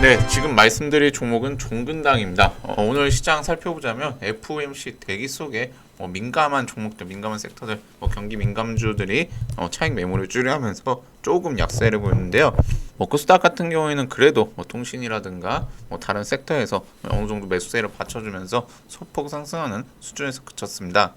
네, 지금 말씀드릴 종목은 종근당입니다. 어, 오늘 시장 살펴보자면 FOMC 대기 속에 어, 민감한 종목들, 민감한 섹터들, 뭐 경기 민감주들이 어, 차익 매물을 줄여하면서 조금 약세를 보였는데요. 뭐 코스닥 같은 경우에는 그래도 뭐 통신이라든가 뭐 다른 섹터에서 어느 정도 매수세를 받쳐주면서 소폭 상승하는 수준에서 그쳤습니다.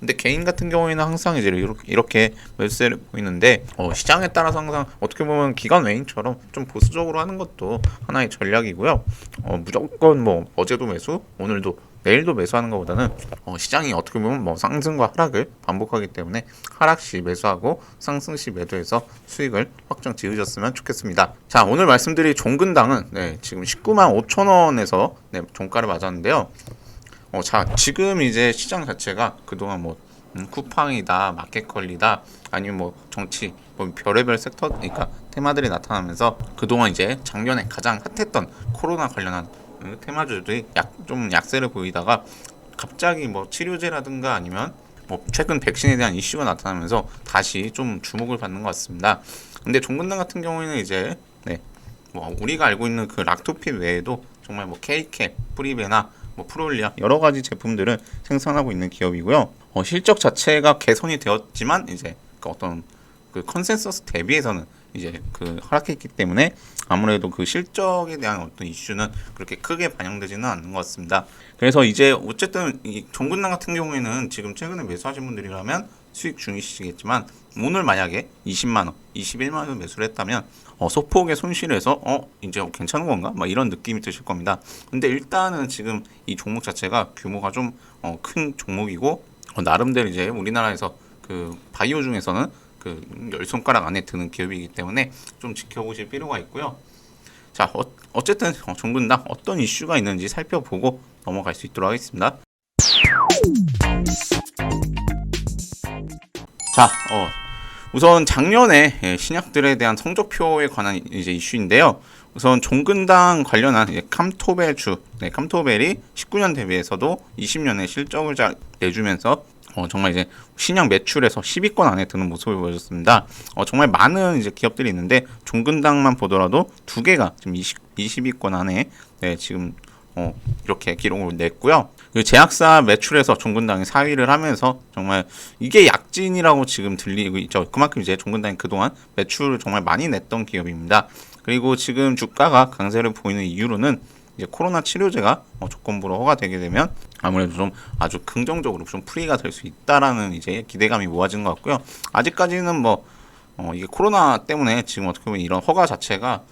근데 개인 같은 경우에는 항상 이제 이렇게, 매수세를 보이는데 어, 시장에 따라서 항상 어떻게 보면 기관 외인처럼 좀 보수적으로 하는 것도 하나의 전략이고요. 어, 무조건 뭐 어제도 매수, 오늘도 내일도 매수하는 것보다는 어, 시장이 어떻게 보면 뭐 상승과 하락을 반복하기 때문에 하락 시 매수하고 상승 시 매도해서 수익을 확정 지으셨으면 좋겠습니다. 자 오늘 말씀드릴 종근당은 네, 지금 19만 5천 원에서 네, 종가를 맞았는데요. 어, 자, 지금 이제 시장 자체가 그동안 뭐 음, 쿠팡이다, 마켓컬리다, 아니면 뭐 정치, 뭐 별의별 섹터, 그러니까 테마들이 나타나면서 그동안 이제 작년에 가장 핫했던 코로나 관련한 음, 테마주들이 약, 좀 약세를 보이다가 갑자기 뭐 치료제라든가 아니면 뭐 최근 백신에 대한 이슈가 나타나면서 다시 좀 주목을 받는 것 같습니다. 근데 종근당 같은 경우에는 이제 네, 뭐 우리가 알고 있는 그 락토핀 외에도 정말 뭐 케이캡, 프리베나, 뭐 프롤리아 여러 가지 제품들을 생산하고 있는 기업이고요. 어, 실적 자체가 개선이 되었지만 이제 그 어떤 그 컨센서스 대비해서는 이제 그 하락했기 때문에 아무래도 그 실적에 대한 어떤 이슈는 그렇게 크게 반영되지는 않는 것 같습니다. 그래서 이제 어쨌든 이 종근당 같은 경우에는 지금 최근에 매수하신 분들이라면 수익 중이시겠지만 오늘 만약에 20만 원, 21만 원 매수를 했다면 어, 소폭의 손실에서 어 이제 괜찮은 건가? 막 이런 느낌이 드실 겁니다. 근데 일단은 지금 이 종목 자체가 규모가 좀 어, 큰 종목이고 어, 나름대로 이제 우리나라에서 그 바이오 중에서는 그 열 손가락 안에 드는 기업이기 때문에 좀 지켜보실 필요가 있고요. 자 어, 어쨌든 어, 종근당 어떤 이슈가 있는지 살펴보고 넘어갈 수 있도록 하겠습니다. 자, 어, 우선 작년에 예, 신약들에 대한 성적표에 관한 이제 이슈인데요. 우선 종근당 관련한 캄토벨주, 네, 캄토벨이 19년 대비해서도 20년의 실적을 잘 내주면서 어, 정말 이제 신약 매출에서 10위권 안에 드는 모습을 보여줬습니다. 어, 정말 많은 이제 기업들이 있는데 종근당만 보더라도 두 개가 지금 20, 20위권 안에 네, 지금 어, 이렇게 기록을 냈고요. 그 제약사 매출에서 종근당이 4위를 하면서 정말 이게 약진이라고 지금 들리고 있죠. 그만큼 이제 종근당이 그동안 매출을 정말 많이 냈던 기업입니다. 그리고 지금 주가가 강세를 보이는 이유로는 이제 코로나 치료제가 어, 조건부로 허가되게 되면 아무래도 좀 아주 긍정적으로 좀 풀이가 될 수 있다라는 이제 기대감이 모아지는 것 같고요. 아직까지는 뭐 어, 이게 코로나 때문에 지금 어떻게 보면 이런 허가 자체가 어,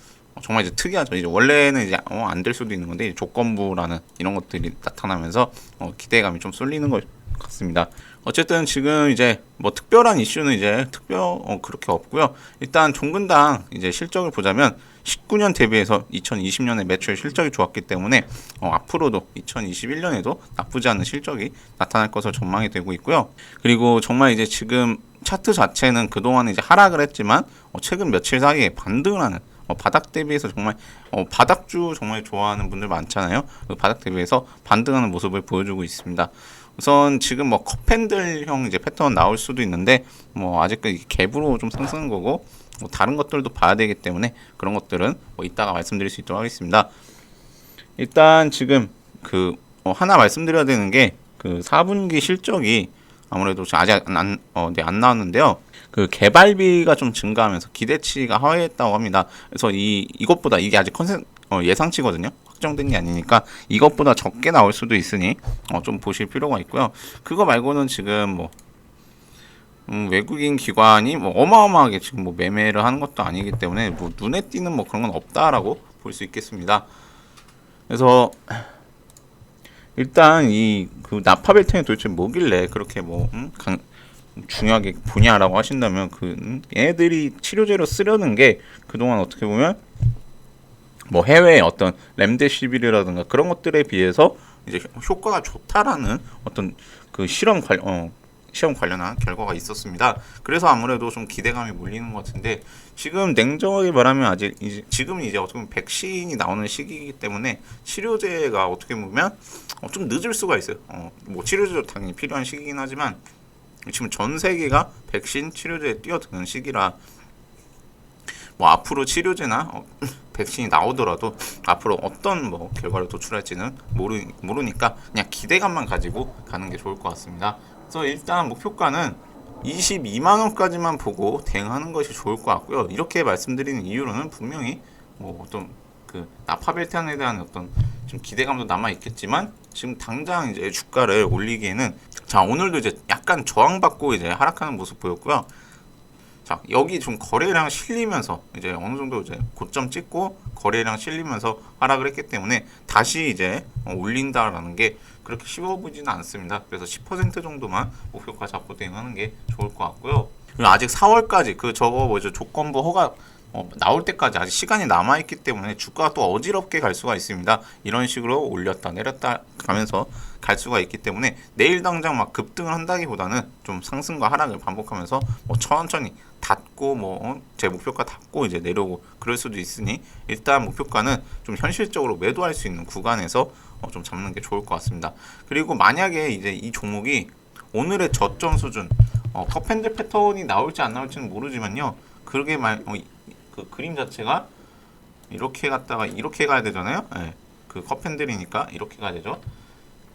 정말 이제 특이하죠. 이제 원래는 이제 어, 안될 수도 있는 건데 조건부라는 이런 것들이 나타나면서 어, 기대감이 좀 쏠리는 것 같습니다. 어쨌든 지금 이제 뭐 특별한 이슈는 이제 특별 어, 그렇게 없고요. 일단 종근당 이제 실적을 보자면 19년 대비해서 2020년에 매출 실적이 좋았기 때문에 어, 앞으로도 2021년에도 나쁘지 않은 실적이 나타날 것으로 전망이 되고 있고요. 그리고 정말 이제 지금 차트 자체는 그동안 이제 하락을 했지만 어, 최근 며칠 사이에 반등을 하는 어, 바닥 대비해서 정말 어, 바닥주 정말 좋아하는 분들 많잖아요. 그 바닥 대비해서 반등하는 모습을 보여주고 있습니다. 우선 지금 뭐 컵핸들형 이제 패턴 나올 수도 있는데 뭐 아직까지 갭으로 좀 상승한 거고 뭐 다른 것들도 봐야 되기 때문에 그런 것들은 뭐 이따가 말씀드릴 수 있도록 하겠습니다. 일단 지금 그 어, 하나 말씀드려야 되는 게 그 4분기 실적이 아무래도 아직 안, 어, 네, 안 나왔는데요. 그 개발비가 좀 증가하면서 기대치가 하회했다고 합니다. 그래서 이 이것보다 이게 아직 컨센 어, 예상치거든요. 확정된 게 아니니까 이것보다 적게 나올 수도 있으니 어, 좀 보실 필요가 있고요. 그거 말고는 지금 뭐 음, 외국인 기관이 뭐 어마어마하게 지금 뭐 매매를 하는 것도 아니기 때문에 뭐 눈에 띄는 뭐 그런 건 없다라고 볼 수 있겠습니다. 그래서 일단 이 그 나파벨텐이 도대체 뭐길래 그렇게 뭐 음, 강, 중요하게 보냐라고 하신다면 그 음, 얘네들이 치료제로 쓰려는 게 그동안 어떻게 보면 뭐 해외의 어떤 렘데시비르라든가 그런 것들에 비해서 이제 효과가 좋다라는 어떤 그 실험 관 어, 시험 관련한 결과가 있었습니다. 그래서 아무래도 좀 기대감이 몰리는 것 같은데 지금 냉정하게 말하면 아직 이제 지금 이제 어떻게 보면 백신이 나오는 시기이기 때문에 치료제가 어떻게 보면 어, 좀 늦을 수가 있어요. 어, 뭐 치료제도 당연히 필요한 시기긴 하지만 지금 전 세계가 백신 치료제에 뛰어드는 시기라 뭐 앞으로 치료제나 어, 백신이 나오더라도 앞으로 어떤 뭐 결과를 도출할지는 모르 모르니까 그냥 기대감만 가지고 가는 게 좋을 것 같습니다. 그래서 일단 목표가는 22만 원까지만 보고 대응하는 것이 좋을 것 같고요. 이렇게 말씀드리는 이유로는 분명히 뭐 어떤 그 나파벨탄에 대한 어떤 좀 기대감도 남아 있겠지만 지금 당장 이제 주가를 올리기에는 자 오늘도 이제 약간 저항받고 이제 하락하는 모습 보였고요. 자 여기 좀 거래량 실리면서 이제 어느 정도 이제 고점 찍고 거래량 실리면서 하락을 했기 때문에 다시 이제 어, 올린다라는 게 그렇게 쉬워 보지는 않습니다. 그래서 10% 정도만 목표가 잡고 대응하는 게 좋을 것 같고요. 아직 4월까지 그 저거 뭐죠 조건부 허가 어, 나올 때까지 아직 시간이 남아 있기 때문에 주가가 또 어지럽게 갈 수가 있습니다. 이런 식으로 올렸다 내렸다 가면서 갈 수가 있기 때문에 내일 당장 막 급등을 한다기보다는 좀 상승과 하락을 반복하면서 뭐 천천히 닫고 뭐 제 목표가 닫고 이제 내려오고 그럴 수도 있으니 일단 목표가는 좀 현실적으로 매도할 수 있는 구간에서 어, 좀 잡는 게 좋을 것 같습니다. 그리고 만약에 이제 이 종목이 오늘의 저점 수준 어, 컵핸들 패턴이 나올지 안 나올지는 모르지만요. 그러게 말, 어, 이- 그 그림 자체가 이렇게 갔다가 이렇게 가야 되잖아요. 예. 그 컵핸들이니까 이렇게 가야 되죠.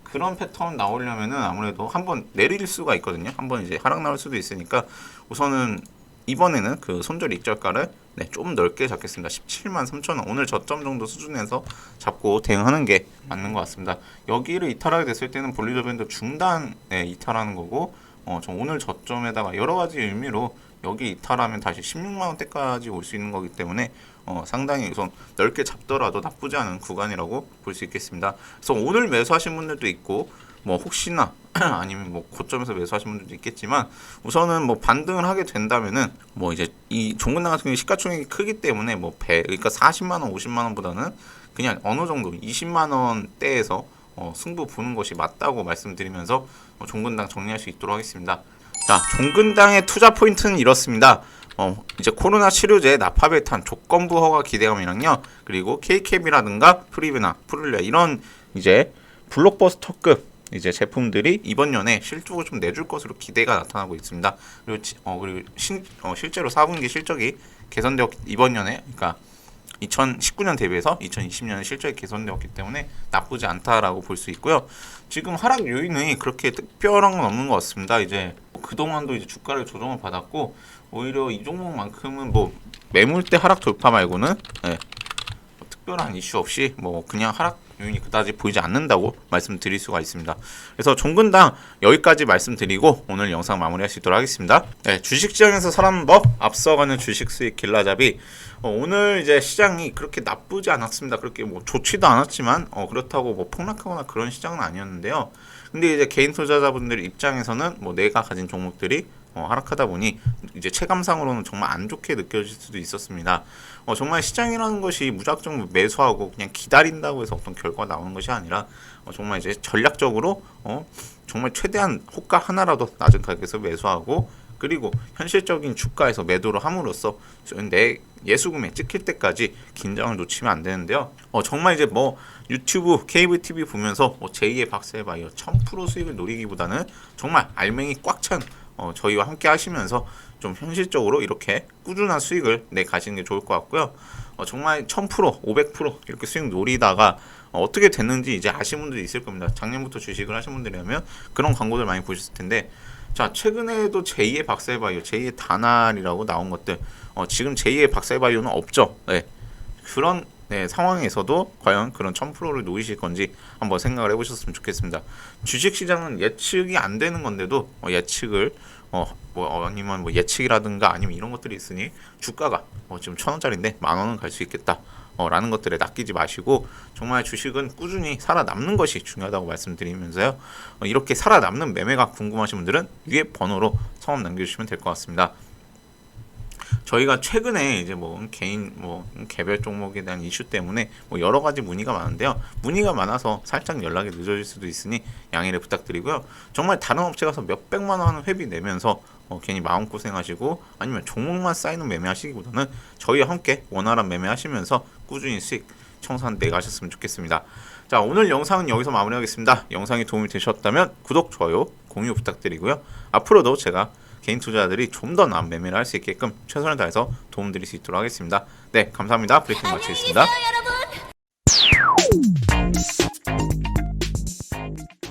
그런 패턴 나오려면은 아무래도 한번 내릴 수가 있거든요. 한번 이제 하락 나올 수도 있으니까 우선은 이번에는 그 손절 익절가를 네, 좀 넓게 잡겠습니다. 17만 3천 원. 오늘 저점 정도 수준에서 잡고 대응하는 게 맞는 것 같습니다. 여기를 이탈하게 됐을 때는 볼리저 밴드 중단에 이탈하는 거고 어, 저 오늘 저점에다가 여러 가지 의미로 여기 이탈하면 다시 16만 원대까지 올 수 있는 거기 때문에 어, 상당히 우선 넓게 잡더라도 나쁘지 않은 구간이라고 볼 수 있겠습니다. 그래서 오늘 매수하신 분들도 있고 뭐 혹시나 아니면 뭐 고점에서 매수하신 분들도 있겠지만 우선은 뭐 반등을 하게 된다면은 뭐 이제 이 종근당 같은 경우 시가총액이 크기 때문에 뭐 배 그러니까 40만 원, 50만 원보다는 그냥 어느 정도 20만 원대에서 어, 승부 보는 것이 맞다고 말씀드리면서 어, 종근당 정리할 수 있도록 하겠습니다. 자, 종근당의 투자 포인트는 이렇습니다. 어, 이제 코로나 치료제 나파벨탄 조건부 허가 기대감이랑요. 그리고 KKB라든가 프리브나 프룰리아 이런 이제 블록버스터급 이제 제품들이 이번 연에 실적을 좀 내줄 것으로 기대가 나타나고 있습니다. 그리고 지- 어 그리고 신, 어, 실제로 4분기 실적이 개선되었 이번 연에 그러니까 2019년 대비해서 2020년에 실적이 개선되었기 때문에 나쁘지 않다라고 볼 수 있고요. 지금 하락 요인이 그렇게 특별한 건 없는 것 같습니다. 이제 그동안도 이제 주가를 조정을 받았고 오히려 이 종목만큼은 뭐 매물대 하락 돌파 말고는 예, 뭐 특별한 이슈 없이 뭐 그냥 하락 요인이 그다지 보이지 않는다고 말씀드릴 수가 있습니다. 그래서 종근당 여기까지 말씀드리고 오늘 영상 마무리할 수 있도록 하겠습니다. 네, 주식 시장에서 살아는 법 앞서가는 주식 수익 길라잡이 어, 오늘 이제 시장이 그렇게 나쁘지 않았습니다. 그렇게 뭐 좋지도 않았지만 어, 그렇다고 뭐 폭락하거나 그런 시장은 아니었는데요. 근데 이제 개인 투자자분들 입장에서는 뭐 내가 가진 종목들이 어, 하락하다 보니 이제 체감상으로는 정말 안 좋게 느껴질 수도 있었습니다. 어, 정말 시장이라는 것이 무작정 매수하고 그냥 기다린다고 해서 어떤 결과가 나오는 것이 아니라 어, 정말 이제 전략적으로 어, 정말 최대한 호가 하나라도 낮은 가격에서 매수하고 그리고 현실적인 주가에서 매도를 함으로써 내 예수금에 찍힐 때까지 긴장을 놓치면 안 되는데요. 어, 정말 이제 뭐 유튜브, 케이블 TV 보면서 뭐 제2의 박사의 바이오 1000% 수익을 노리기보다는 정말 알맹이 꽉 찬 어, 저희와 함께 하시면서 좀 현실적으로 이렇게 꾸준한 수익을 내 가시는 게 좋을 것 같고요. 어, 정말 1000%, 500% 이렇게 수익 노리다가 어, 어떻게 됐는지 이제 아시는 분들이 있을 겁니다. 작년부터 주식을 하신 분들이라면 그런 광고들 많이 보셨을 텐데 자 최근에도 제2의 박사의 바이오, 제2의 다날이라고 나온 것들 어, 지금 제2의 박사의 바이오는 없죠. 네. 그런 네, 상황에서도 과연 그런 1000%를 놓으실 건지 한번 생각을 해보셨으면 좋겠습니다. 주식 시장은 예측이 안 되는 건데도 어, 예측을 어, 뭐 아니면 뭐 예측이라든가 아니면 이런 것들이 있으니 주가가 어, 지금 천 원짜리인데 만 원은 갈 수 있겠다. 어, 라는 것들에 낚이지 마시고 정말 주식은 꾸준히 살아남는 것이 중요하다고 말씀드리면서요. 어, 이렇게 살아남는 매매가 궁금하신 분들은 위에 번호로 성함 남겨주시면 될 것 같습니다. 저희가 최근에 이제 뭐 개인 뭐 개별 종목에 대한 이슈 때문에 뭐 여러 가지 문의가 많은데요. 문의가 많아서 살짝 연락이 늦어질 수도 있으니 양해를 부탁드리고요. 정말 다른 업체 가서 몇 백만 원 회비 내면서 어, 괜히 마음 고생하시고 아니면 종목만 쌓이는 매매하시기보다는 저희와 함께 원활한 매매하시면서 꾸준히 수익 청산 내가셨으면 좋겠습니다. 자 오늘 영상은 여기서 마무리하겠습니다. 영상이 도움이 되셨다면 구독, 좋아요, 공유 부탁드리고요. 앞으로도 제가 개인 투자자들이 좀 더 나은 매매를 할 수 있게끔 최선을 다해서 도움드릴 수 있도록 하겠습니다. 네, 감사합니다. 브리핑 마치겠습니다.